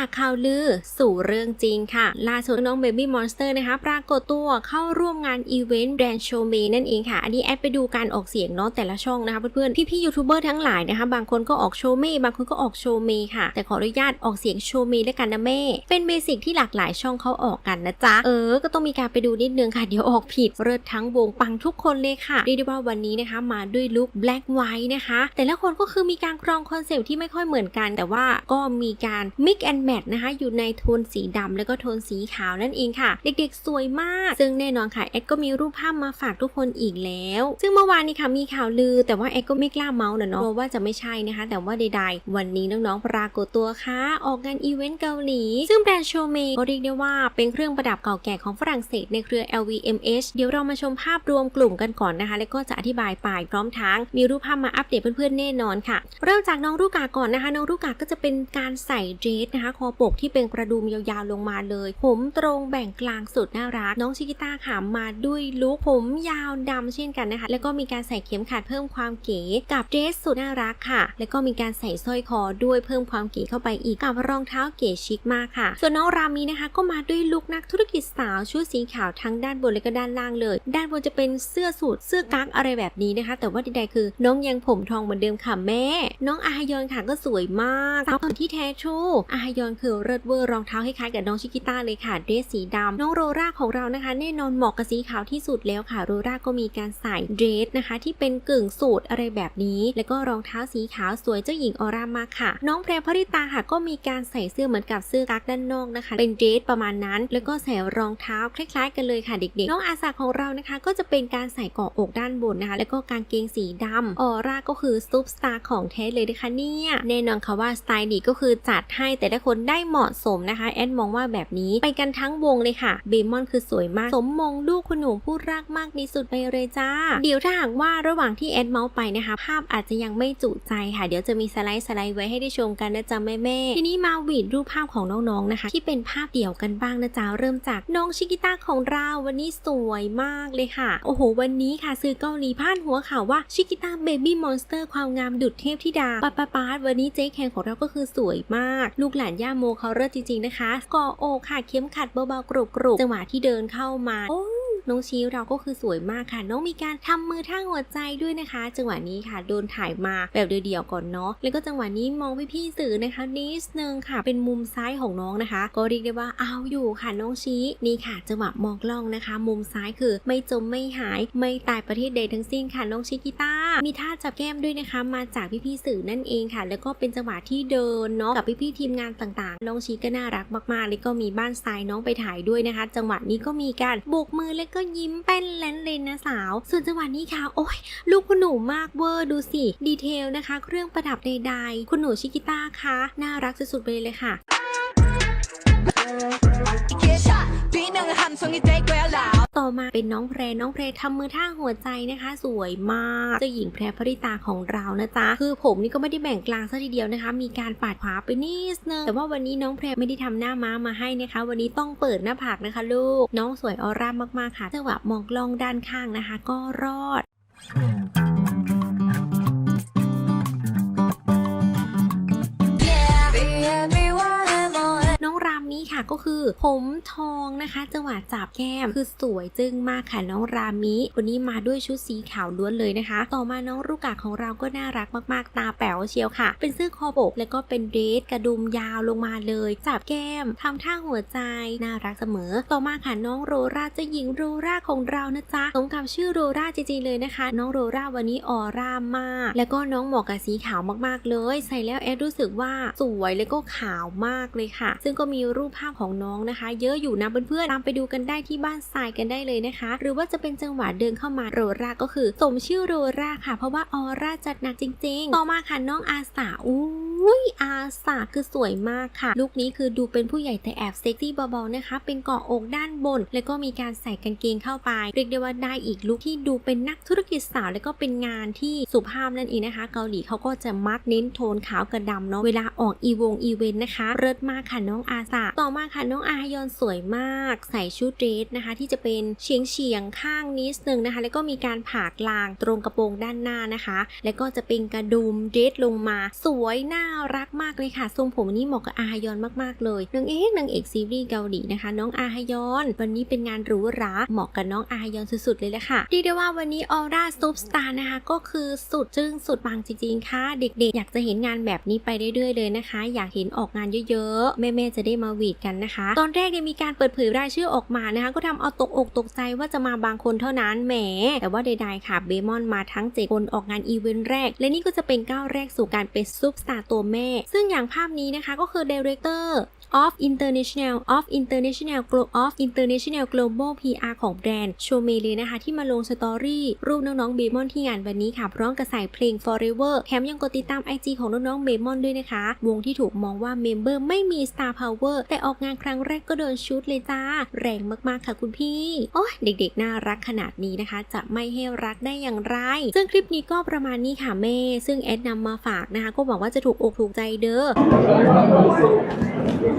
จากข่าวลือสู่เรื่องจริงค่ะ ล่าสุดน้องเบบี้มอนสเตอร์นะคะ ปรากฏตัวเข้าร่วมงานอีเวนต์แดนโชเมนั่นเองค่ะ อันนี้แอดไปดูการออกเสียงเนาะแต่ละช่องนะคะเพื่อนๆ พี่ๆยูทูบเบอร์ทั้งหลายนะคะ บางคนก็ออกโชเมบางคนก็ออกโชเมค่ะ แต่ขออนุญาตออกเสียงโชเมแล้วกันนะแม่ เป็นเบสิกที่หลากหลายช่องเขาออกกันนะจ๊ะ เออ ก็ต้องมีการไปดูนิดนึงค่ะ เดี๋ยวออกผิดเลิศทั้งวงปังทุกคนเลยค่ะเรียกได้ว่าวันนี้นะคะ มาด้วยลุค black white นะคะ แต่ละคนก็คือมีการครองคอนเซปต์ที่ไม่ค่อยเหมือนกัน แต่ว่าก็มีการ mix and match นะคะ อยู่ในโทนสีดำแล้วก็โทนสีขาวนั่นเองค่ะ เด็กๆ สวยมาก ซึ่งแน่นอนค่ะแอดก็มีรูปภาพมาฝากทุกคนอีกแล้ว ซึ่งเมื่อวานนี้ค่ะมีข่าวลือ แต่ว่าแอดก็ไม่กล้าเมาส์นะเนาะว่าจะไม่ใช่นะคะ แต่ว่าใดๆ วันนี้น้องๆ ปรากฏตัวค่ะ ออกงานอีเวนต์เกาหลี ซึ่งแบรนด์โชเมก็เรียกได้ว่าเป็นเครื่องประดับเก่าแก่ของฝรั่งเศสในเครือ LVMH เดี๋ยวเรามาชมภาพรวมกลุ่มกันก่อนนะคะ แล้วก็จะอธิบายไปพร้อมทั้งมีรูปภาพมาอัปเดตเพื่อนๆแน่นอนค่ะ เริ่มจากน้องรูกาก่อนนะคะ น้องรูกาก็จะเป็นการใส่เดรสนะคะอปกที่เป็นกระดุมยาวๆลงมาเลย ผมตรงแบ่งกลางสุดน่ารัก น้องชิกิต้าค่ะมาด้วยลุคผมยาวดำเช่นกันนะคะ แล้วก็มีการใส่เข็มขัดเพิ่มความเก๋กับเดรสสุดน่ารักค่ะ แล้วก็มีการใส่สร้อยคอด้วยเพิ่มความเก๋เข้าไปอีกกับรองเท้าเก๋ชิคมากค่ะ ส่วนน้องรามีนะคะ ก็มาด้วยลุคนักธุรกิจสาวชุดสีขาวทั้งด้านบนและก็ด้านล่างเลย ด้านบนจะเป็นเสื้อสูทเสื้อกั๊กอะไรแบบนี้นะคะ แต่ว่าใดๆคือ น้องยังผมทองเหมือนเดิมค่ะแม่ น้องอาฮยอนค่ะก็สวยมากสาวคนที่แท้ทรูอาฮยอนคือเลิศเวอร์รองเท้าคล้ายๆกับน้องชิกิต้าเลยค่ะเดรสสีดำน้องโรราของเรานะคะ แน่นอนเหมาะกับสีขาวที่สุดแล้วค่ะโรราก็มีการใส่เดรสนะคะ ที่เป็นกึ่งสูทอะไรแบบนี้ แล้วก็รองเท้าสีขาวสวยเจ้าหญิงออร่ามากค่ะ น้องแพรพริตาค่ะก็มีการใส่เสื้อเหมือนกับเสื้อกั๊กด้านนอกนะคะ เป็นเดรสประมาณนั้น แล้วก็ใส่รองเท้าคล้าย ๆ กันเลยค่ะเด็กๆ น้องอาสาของเรานะคะ ก็จะเป็นการใส่เกาะอกด้านบนนะคะ แล้วก็กางเกงสีดำออร่าก็คือซุปสตาร์ของแท้เลยนะคะเนี่ยแน่นอนค่ะว่าสไตล์ดีก็คือจัดให้แต่ละคนได้เหมาะสมนะคะ แอดมองว่าแบบนี้ไปกันทั้งวงเลยค่ะเบมอนคือสวยมาก สมมงลูกคุณหนูผู้รักมากที่สุดไปเลยจ้า เดี๋ยวถ้าหากว่าระหว่างที่แอดเมาส์ไปนะคะ ภาพอาจจะยังไม่จุใจค่ะ เดี๋ยวจะมีสไลด์สไลด์ไว้ให้ได้ชมกันนะจ๊ะแม่แม่ทีนี้มาวีดรูปภาพของน้องๆนะคะ ที่เป็นภาพเดี่ยวกันบ้างนะจ๊ะเริ่มจากน้องชิกิต้าของเราวันนี้สวยมากเลยค่ะ โอ้โห วันนี้ค่ะสื่อเกาหลีพาดหัวข่าวว่าชิกิต้าเบบี้มอนสเตอร์ความงามดุดเทพธิดาปาปาปาดวันนี้เจ๊แคนของเราก็คือสวยมาก ลูกหลานย่าโมเขาเลิศจริงๆนะคะก่อโอค่ะเข้มขัดเบาๆกรุบๆจังหวะที่เดินเข้ามาโอ้ น้องชี้เราก็คือสวยมากค่ะ น้องมีการทำมือท่าหัวใจด้วยนะคะ จังหวะนี้ค่ะโดนถ่ายมาแบบเดียวๆก่อนเนาะแล้วก็จังหวะนี้มองพี่สื่อนะคะนิดนึงค่ะ เป็นมุมซ้ายของน้องนะคะ ก็เรียกได้ว่าเอาอยู่ค่ะน้องชี้นี่ค่ะ จังหวะมองกล้องนะคะ มุมซ้ายคือไม่จมไม่หายไม่ตายประเทศใดทั้งสิ้นค่ะน้องชิกิต้ามีท่าจับแก้มด้วยนะคะ มาจากพี่ๆสื่อนั่นเองค่ะ แล้วก็เป็นจังหวะที่เดินเนาะกับพี่ๆทีมงานต่างๆ น้องชีก็น่ารักมากๆแล้วก็มีบ้านทรายน้องไปถ่ายด้วยนะคะ จังหวะนี้ก็มีการโบกมือแล้วก็ยิ้มแป้นแลนเลยนะสาว ส่วนจังหวะนี้ค่ะ โอ้ยลูกคุณหนูมากเวอร์ดูสิ ดีเทลนะคะ เครื่องประดับใดๆ คุณหนูชิกิต้าคะน่ารักสุดๆไปเลยค่ะ ต่อมาเป็นน้องแพรน้องแพรทำมือท่าหัวใจนะคะ สวยมากเจ้าหญิงแพรพริตาของเรานะจ๊ะคือผมนี่ก็ไม่ได้แบ่งกลางซะทีเดียวนะคะ มีการปาดขวาไปนิดนึงแต่ว่าวันนี้น้องแพรไม่ได้ทำหน้าม้ามาให้นะคะ วันนี้ต้องเปิดหน้าผากนะคะ ลูก น้องสวยออร่ามากๆค่ะจังหวะมองลองด้านข้างนะคะ ก็รอด Thank you. นี้ค่ะก็คือ ผมทองนะคะ จังหวะจับแก้มคือสวยจึ้งมากค่ะน้องรามิวันนี้มาด้วยชุดสีขาวล้วนเลยนะคะ ต่อมาน้องลูกกาของเราก็น่ารักมากๆ ตาแป๋วเชียวค่ะ เป็นเสื้อคอบกแล้วก็เป็นเดรสกระดุมยาวลงมาเลย จับแก้มทำท่าหัวใจน่ารักเสมอ ต่อมาค่ะน้องโรราเจะหญิงโรราของเรานะจ๊ะสมกับชื่อโรราจริงๆเลยนะคะ น้องโรราวันนี้ออร่ามาก แล้วก็น้องเหมาะกับสีขาวมากๆเลย ใส่แล้วแอดรู้สึกว่าสวยแล้วก็ขาวมากเลยค่ะ ซึ่งก็มีรููปภาพของน้องนะคะ เยอะอยู่นะเพื่อนๆตามไปดูกันได้ที่บ้านทรายกันได้เลยนะคะ หรือว่าจะเป็นจังหวะเดินเข้ามาโรราก็คือ สมชื่อโรราค่ะ เพราะว่าออร่าจัดหนักจริง ๆ ต่อมาค่ะน้องอาสาอู้ อุ้ยอาสาคือสวยมากค่ะ ลุคนี้คือดูเป็นผู้ใหญ่แต่แอบเซ็กซี่เบาๆนะคะ เป็นเกาะอกด้านบน แล้วก็มีการใส่กางเกงเข้าไปเรียกได้ว่าได้อีกลุคที่ดูเป็นนักธุรกิจสาว แล้วก็เป็นงานที่สุภาพนั่นเองนะคะ เกาหลีเขาก็จะมักเน้นโทนขาวกับดำเนาะเวลาออกอีวงอีเวนต์นะคะเลิศมากค่ะน้องอาสาต่อมาค่ะน้องอาฮยอนสวยมาก ใส่ชุดเดรสนะคะ ที่จะเป็นเฉียงเฉียงๆข้างนิดนึงนะคะ แล้วก็มีการผากลางตรงกระโปรงด้านหน้านะคะ แล้วก็จะเป็นกระดุมเดรสลงมา สวยน่ารักมากเลยค่ะทรงผมนี่เหมาะกับอาฮยอนมากๆเลยนางเอกนางเอกซีรีส์เกาหลีนะคะ น้องอาฮยอน วันนี้เป็นงานหรูหราเหมาะกับน้องอาฮยอนสุดๆเลยแหละค่ะเรียกได้ว่าวันนี้ออร่าซุปสตาร์นะคะก็คือสุดจึ้งสุดปังจริงๆค่ะ เด็กๆ อยากจะเห็นงานแบบนี้ไปเรื่อยๆเลยนะคะ อยากเห็นออกงานเยอะๆ แม่ๆจะได้มาวีดกันนะคะ ตอนแรกเนี่ยมีการเปิดเผยรายชื่อออกมานะคะ ก็ทำเอาตกอกตกใจว่าจะมาบางคนเท่านั้นแหม แต่ว่าใดๆค่ะเบมอนมาทั้งเจ็ดคนออกงานอีเวนต์แรก และนี่ก็จะเป็นก้าวแรกสู่การเป็นซุปสตาร์ตัวแม่ซึ่งอย่างภาพนี้นะคะก็คือเดเรคเตอร์ of International of International Glo of International Global PR ของแบรนด์โชเมเลยนะคะ ที่มาลงสตอรี่รูปน้องๆเบมอนที่งานวันนี้ค่ะ พร้อมกับใส่เพลง Forever แถมยังกดติดตาม IG ของน้องๆเบมอนด้วยนะคะ วงที่ถูกมองว่าเมมเบอร์ไม่มี Star Power แต่ออกงานครั้งแรกก็โดนชุดเลยจ้า แรงมากๆค่ะคุณพี่ โอ้ยเด็กๆ น่ารักขนาดนี้นะคะ จะไม่ให้รักได้อย่างไร ซึ่งคลิปนี้ก็ประมาณนี้ค่ะแม่ ซึ่งแอดนำมาฝากนะคะ ก็หวังว่าจะถูกอกถูกใจเด้อ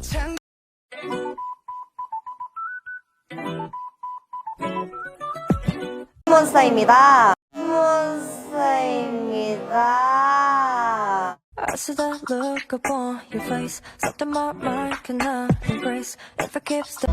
장 몬스타입니다. I see look upon your face, something my mind cannot embrace. If I keep st-